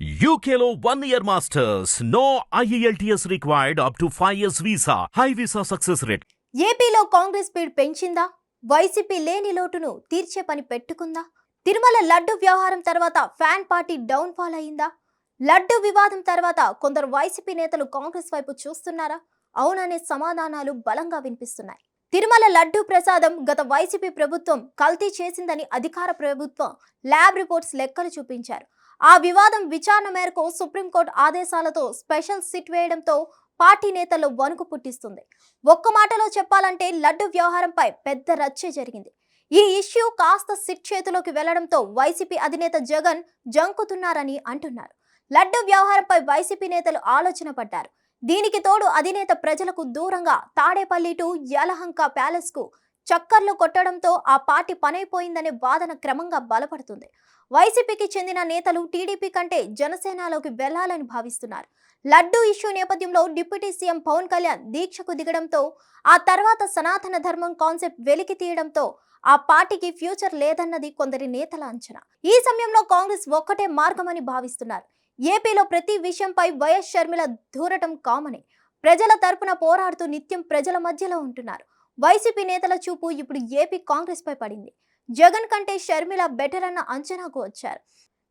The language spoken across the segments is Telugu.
యూకేలో one year masters no IELTS required up to five years visa high visa success rate ఏపీలో కాంగ్రెస్ స్పీడ్ పెంచిందా? వైసీపీ లేని లోటును తీర్చే పని పెట్టుకుందా? తిరుమల లడ్డు వ్యవహారం తర్వాత ఫ్యాన్ పార్టీ డౌన్ ఫాల్ అయిందా? లడ్డు వివాదం తర్వాత కొందరు వైసీపీ నేతలు కాంగ్రెస్ వైపు చూస్తున్నారా? అవుననే సమాధానాలు బలంగా వినిపిస్తున్నాయి. తిరుమల లడ్డు ప్రసాదం గత వైసీపీ ప్రభుత్వం కల్తీ చేసిందని అధికార ప్రభుత్వం ల్యాబ్ రిపోర్ట్స్ లెక్కలు చూపించారు. ఆ వివాదం విచారణ మేరకు సుప్రీంకోర్టు ఆదేశాలతో స్పెషల్ సిట్ వేయడంతో పార్టీ నేతల్లో వణుకు పుట్టిస్తుంది. ఒక్క మాటలో చెప్పాలంటే లడ్డు వ్యవహారంపై పెద్ద రచ్చే జరిగింది. ఈ ఇష్యూ కాస్త సిట్ చేతిలోకి వెళ్ళడంతో వైసీపీ అధినేత జగన్ జంకుతున్నారని అంటున్నారు. లడ్డు వ్యవహారంపై వైసీపీ నేతలు ఆలోచన పడ్డారు. దీనికి తోడు అధినేత ప్రజలకు దూరంగా తాడేపల్లి టు యలహంక ప్యాలెస్కు చక్కర్లు కొట్టడంతో ఆ పార్టీ పనైపోయిందనే వాదన క్రమంగా బలపడుతుంది. వైసీపీకి చెందిన నేతలు టీడీపీ కంటే జనసేనలోకి వెళ్ళాలని భావిస్తున్నారు. లడ్డూ ఇష్యూ నేపథ్యంలో డిప్యూటీ సీఎం పవన్ కళ్యాణ్ దీక్షకు దిగడంతో ఆ తర్వాత సనాతన ధర్మం కాన్సెప్ట్ వెలికి తీయడంతో ఆ పార్టీకి ఫ్యూచర్ లేదన్నది కొందరి నేతల అంచనా. ఈ సమయంలో కాంగ్రెస్ ఒక్కటే మార్గమని భావిస్తున్నారు. ఏపీలో ప్రతి విషయంపై వైఎస్ షర్మిల దూరటం కామనే. ప్రజల తరపున పోరాడుతూ నిత్యం ప్రజల మధ్యలో ఉంటున్నారు. వైసీపీ నేతల చూపు ఇప్పుడు ఏపీ కాంగ్రెస్ పై పడింది. జగన్ కంటే షర్మిల బెటర్ అన్న అంచనాకు వచ్చారు.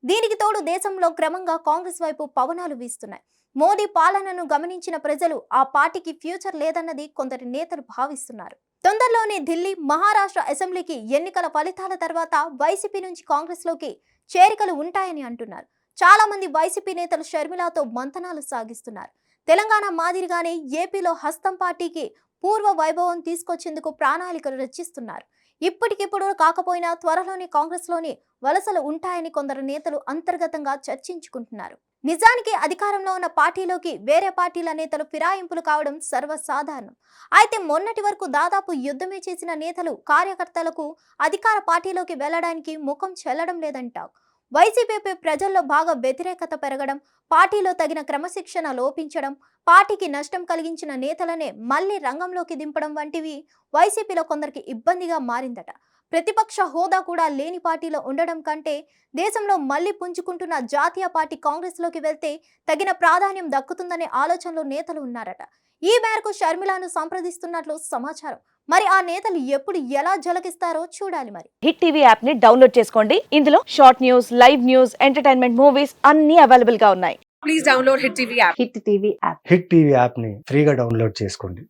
దీనికి తోడు దేశంలో క్రమంగా కాంగ్రెస్ వైపు పవనాలు వీస్తున్నాయి. మోదీ పాలనను గమనించిన ప్రజలు ఆ పార్టీకి ఫ్యూచర్ లేదన్నది కొందరి నేతలు భావిస్తున్నారు. తొందరలోనే ఢిల్లీ మహారాష్ట్ర అసెంబ్లీకి ఎన్నికల ఫలితాల తర్వాత వైసీపీ నుంచి కాంగ్రెస్లోకి చేరికలు ఉంటాయని అంటున్నారు. చాలా మంది వైసీపీ నేతలు షర్మిలతో మంతనాలు సాగిస్తున్నారు. తెలంగాణ మాదిరిగానే ఏపీలో హస్తం పార్టీకి పూర్వ వైభవం తీసుకొచ్చేందుకు ప్రణాళికలు రచిస్తున్నారు. ఇప్పటికిప్పుడు కాకపోయినా త్వరలోనే కాంగ్రెస్లోని వలసలు ఉంటాయని కొందరు నేతలు అంతర్గతంగా చర్చించుకుంటున్నారు. నిజానికి అధికారంలో ఉన్న పార్టీలోకి వేరే పార్టీల నేతలు ఫిరాయింపులు కావడం సర్వసాధారణం. అయితే మొన్నటి వరకు దాదాపు యుద్ధమే చేసిన నేతలు కార్యకర్తలకు అధికార పార్టీలోకి వెళ్ళడానికి ముఖం చెల్లడం లేదంటారు వైసీపీపై ప్రజల్లో బాగా వ్యతిరేకత పెరగడం పార్టీలో తగిన క్రమశిక్షణ లోపించడం పార్టీకి నష్టం కలిగించిన నేతలనే మళ్ళీ రంగంలోకి దింపడం వంటివి వైసీపీలో కొందరికి ఇబ్బందిగా మారిందట. ప్రతిపక్ష హోదా కూడా లేని పార్టీలో ఉండడం కంటే దేశంలో మళ్ళీ పుంజుకుంటున్న జాతీయ పార్టీ కాంగ్రెస్లోకి వెళ్తే తగిన ప్రాధాన్యం దక్కుతుందనే ఆలోచనలో నేతలు ఉన్నారట. ఈ మేరకు షర్మిలాను సంప్రదిస్తున్నట్లు సమాచారం. మరి ఆ నేతలు ఎప్పుడు ఎలా జలకిస్తారో చూడాలి మరి. హిట్ టీవీ యాప్ని డౌన్లోడ్ చేసుకోండి. ఇందులో short news live news entertainment movies అన్ని అవైలబుల్గా ఉన్నాయి. Please download Hit TV app. Hit TV app Hit TV యాప్ని ఫ్రీగా డౌన్లోడ్ చేసుకోండి.